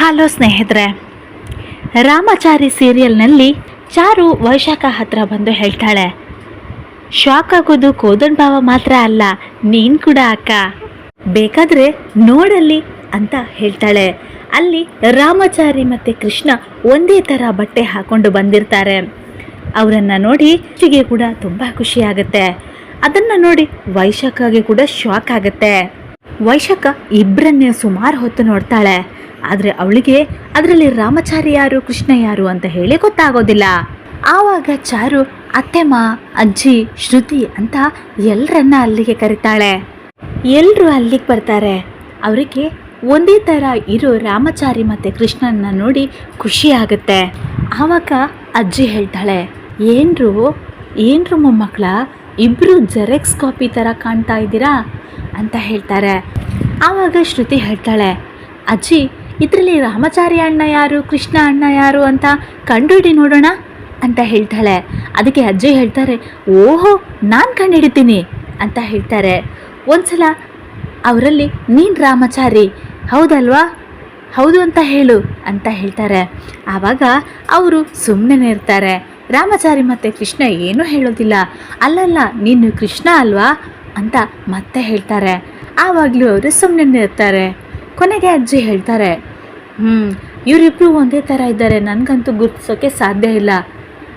Hello ಸ್ನೇಹಿತರೆ, ರಾಮಚಾರಿ ಸೀರಿಯಲ್ನಲ್ಲಿ ಚಾರು ವೈಶಾಖ ಹತ್ರ ಬಂದು ಹೇಳ್ತಾಳೆ, ಶಾಕ್ ಆಗೋದು ಕೋದನ್ ಭಾವ ಮಾತ್ರ ಅಲ್ಲ, ನೀನ್ ಕೂಡ ಅಕ್ಕ. ಬೇಕಾದ್ರೆ ನೋಡಲ್ಲಿ ಅಂತ ಹೇಳ್ತಾಳೆ. ಅಲ್ಲಿ ರಾಮಚಾರಿ ಮತ್ತೆ ಕೃಷ್ಣ ಒಂದೇ ಥರ ಬಟ್ಟೆ ಹಾಕೊಂಡು ಬಂದಿರ್ತಾರೆ. ಅವರನ್ನು ನೋಡಿ ಕೂಡ ತುಂಬ ಖುಷಿ ಆಗುತ್ತೆ. ಅದನ್ನ ನೋಡಿ ವೈಶಾಖಗೆ ಕೂಡ ಶಾಕ್ ಆಗುತ್ತೆ. ವೈಶಾಖ ಇಬ್ಬರನ್ನೇ ಸುಮಾರು ಹೊತ್ತು ನೋಡ್ತಾಳೆ. ಆದರೆ ಅವಳಿಗೆ ಅದರಲ್ಲಿ ರಾಮಚಾರಿ ಯಾರು, ಕೃಷ್ಣ ಯಾರು ಅಂತ ಹೇಳಿ ಗೊತ್ತಾಗೋದಿಲ್ಲ. ಆವಾಗ ಚಾರು ಅತ್ತೆಮ್ಮ ಅಜ್ಜಿ, ಶ್ರುತಿ ಅಂತ ಎಲ್ಲರನ್ನ ಅಲ್ಲಿಗೆ ಕರೀತಾಳೆ. ಎಲ್ಲರೂ ಅಲ್ಲಿಗೆ ಬರ್ತಾರೆ. ಅವರಿಗೆ ಒಂದೇ ಥರ ಇರೋ ರಾಮಚಾರಿ ಮತ್ತು ಕೃಷ್ಣನ್ನ ನೋಡಿ ಖುಷಿ ಆಗುತ್ತೆ. ಆವಾಗ ಅಜ್ಜಿ ಹೇಳ್ತಾಳೆ, ಏನರು ಏನರು ಮೊಮ್ಮಕ್ಕಳ ಇಬ್ಬರು ಜೆರೆಕ್ಸ್ ಕಾಪಿ ಥರ ಕಾಣ್ತಾ ಇದ್ದೀರಾ? ಅಂತ ಹೇಳ್ತಾರೆ. ಆವಾಗ ಶ್ರುತಿ ಹೇಳ್ತಾಳೆ, ಅಜ್ಜಿ, ಇದರಲ್ಲಿ ರಾಮಚಾರಿ ಅಣ್ಣ ಯಾರು, ಕೃಷ್ಣ ಅಣ್ಣ ಯಾರು ಅಂತ ಕಂಡುಹಿಡಿ ನೋಡೋಣ ಅಂತ ಹೇಳ್ತಾಳೆ. ಅದಕ್ಕೆ ಅಜ್ಜಿ ಹೇಳ್ತಾರೆ, ಓಹೋ, ನಾನು ಕಂಡುಹಿಡಿತೀನಿ ಅಂತ ಹೇಳ್ತಾರೆ. ಒಂದ್ಸಲ ಅವರಲ್ಲಿ, ನೀನು ರಾಮಚಾರಿ, ಹೌದಲ್ವಾ? ಹೌದು ಅಂತ ಹೇಳು ಅಂತ ಹೇಳ್ತಾರೆ. ಆವಾಗ ಅವರು ಸುಮ್ಮನೆ ಇರ್ತಾರೆ. ರಾಮಚಾರಿ ಮತ್ತು ಕೃಷ್ಣ ಏನೂ ಹೇಳೋದಿಲ್ಲ. ಅಲ್ಲಲ್ಲ, ನೀನು ಕೃಷ್ಣ ಅಲ್ವಾ? ಅಂತ ಮತ್ತೆ ಹೇಳ್ತಾರೆ. ಆವಾಗಲೂ ಅವರು ಸುಮ್ಮನೆ ಇರ್ತಾರೆ ಕೊನೆಗೆ ಅಜ್ಜಿ ಹೇಳ್ತಾರೆ ಹ್ಞೂ ಇವರಿಬ್ಬರು ಒಂದೇ ಥರ ಇದ್ದಾರೆ. ನನಗಂತೂ ಗುರ್ತಿಸೋಕ್ಕೆ ಸಾಧ್ಯ ಇಲ್ಲ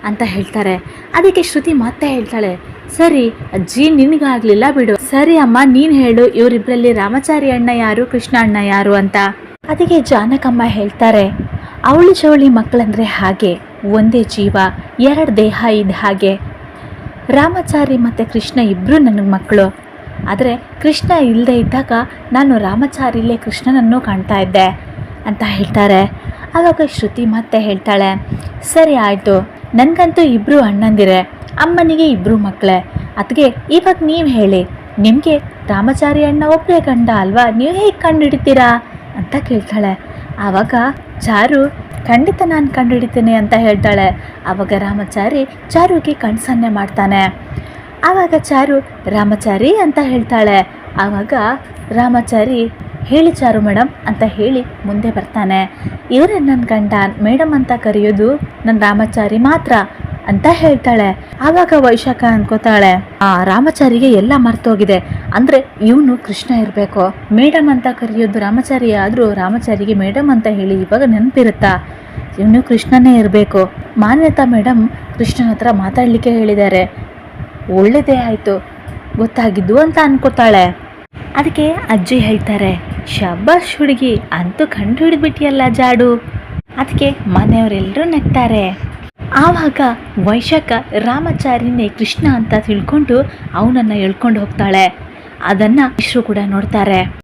ಅಂತ ಹೇಳ್ತಾರೆ. ಅದಕ್ಕೆ ಶ್ರುತಿ ಮತ್ತೆ ಹೇಳ್ತಾಳೆ, ಸರಿ, ಅಜ್ಜಿ ನಿನಗಾಗಲಿಲ್ಲ ಬಿಡು. ಸರಿ ಅಮ್ಮ, ನೀನು ಹೇಳು ಇವರಿಬ್ಬರಲ್ಲಿ ರಾಮಚಾರಿ ಅಣ್ಣ ಯಾರು, ಕೃಷ್ಣ ಅಣ್ಣ ಯಾರು ಅಂತ. ಅದಕ್ಕೆ ಜಾನಕಮ್ಮ ಹೇಳ್ತಾರೆ, ಅವಳಿ ಚವಳಿ ಮಕ್ಕಳಂದ್ರೆ ಹಾಗೆ, ಒಂದೇ ಜೀವ, ಎರಡು ದೇಹ ಇದ್ದ ಹಾಗೆ. ರಾಮಚಾರಿ ಮತ್ತು ಕೃಷ್ಣ ಇಬ್ಬರು ನನಗೆ ಮಕ್ಕಳು. ಆದರೆ ಕೃಷ್ಣ ಇಲ್ಲದೆ ಇದ್ದಾಗ ನಾನು ರಾಮಚಾರಿಲೇ ಕೃಷ್ಣನನ್ನು ಕಾಣ್ತಾ ಇದ್ದೆ ಅಂತ ಹೇಳ್ತಾರೆ. ಆವಾಗ ಶ್ರುತಿ ಮತ್ತೆ ಹೇಳ್ತಾಳೆ, ಸರಿ ಆಯಿತು, ನನಗಂತೂ ಇಬ್ಬರು ಅಣ್ಣಂದಿರೆ, ಅಮ್ಮನಿಗೆ ಇಬ್ಬರು ಮಕ್ಕಳೇ ಅದಕ್ಕೆ ಇವಾಗ ನೀವು ಹೇಳಿ, ನಿಮಗೆ ರಾಮಚಾರಿ ಅಣ್ಣ ಒಬ್ಬರೇ ಕಂಡ ಅಲ್ವಾ, ನೀವು ಹೇಗೆ ಕಂಡು ಹಿಡಿತೀರಾ ಅಂತ ಕೇಳ್ತಾಳೆ. ಆವಾಗ ಚಾರು ಖಂಡಿತ ನಾನು ಕಂಡುಹಿಡಿತೀನಿ ಅಂತ ಹೇಳ್ತಾಳೆ. ಆವಾಗ ರಾಮಚಾರಿ ಚಾರುಗೆ ಕಣ್ಸನ್ನೆ ಮಾಡ್ತಾನೆ. ಆವಾಗ ಚಾರು, ರಾಮಚಾರಿ ಅಂತ ಹೇಳ್ತಾಳೆ. ಆವಾಗ ರಾಮಚಾರಿ, ಹೇಳಿ ಚಾರು ಮೇಡಮ್ ಅಂತ ಹೇಳಿ ಮುಂದೆ ಬರ್ತಾನೆ. ಇವರೇ ನನ್ನ ಗಂಡ ಮೇಡಮ್ ಅಂತ ಕರೆಯೋದು ನನ್ನ ರಾಮಚಾರಿ ಮಾತ್ರ. ಅಂತ ಹೇಳ್ತಾಳೆ. ಆವಾಗ ವೈಶಾಖ ಅನ್ಕೋತಾಳೆ, ಆ ರಾಮಚಾರಿಗೆ ಎಲ್ಲ ಮರ್ತೋಗಿದೆ. ಅಂದ್ರೆ ಇವನು ಕೃಷ್ಣ ಇರಬೇಕು. ಮೇಡಮ್ ಅಂತ ಕರೆಯೋದು ರಾಮಚಾರಿ, ಆದ್ರೂ ರಾಮಚಾರಿಗೆ ಮೇಡಮ್ ಅಂತ ಹೇಳಿ ಇವಾಗ ನೆನಪಿರುತ್ತಾ? ಇವನು ಕೃಷ್ಣನೇ ಇರಬೇಕು. ಮಾನ್ಯತಾ ಮೇಡಮ್ ಕೃಷ್ಣನ ಹತ್ರ ಮಾತಾಡಲಿಕ್ಕೆ ಹೇಳಿದ್ದಾರೆ. ಒಳ್ಳೇದೇ ಆಯಿತು. ಗೊತ್ತಾಗಿದ್ದು ಅಂತ ಅನ್ಕೋತಾಳೆ. ಅದಕ್ಕೆ ಅಜ್ಜಿ ಹೇಳ್ತಾರೆ, ಶಬ್ಬಾಷ್ ಹುಡುಗಿ, ಅಂತೂ ಕಂಡು ಹಿಡಿದ್ಬಿಟ್ಟಿಯಲ್ಲ ಜಾಡು. ಅದಕ್ಕೆ ಮನೆಯವರೆಲ್ಲರೂ ನಗ್ತಾರೆ ಆವಾಗ ವೈಶಾಖ ರಾಮಚಾರಿನೇ ಕೃಷ್ಣ ಅಂತ ತಿಳ್ಕೊಂಡು ಅವನನ್ನು ಎಳ್ಕೊಂಡು ಹೋಗ್ತಾಳೆ. ಅದನ್ನು ಇಷ್ಟರು ಕೂಡ ನೋಡ್ತಾರೆ.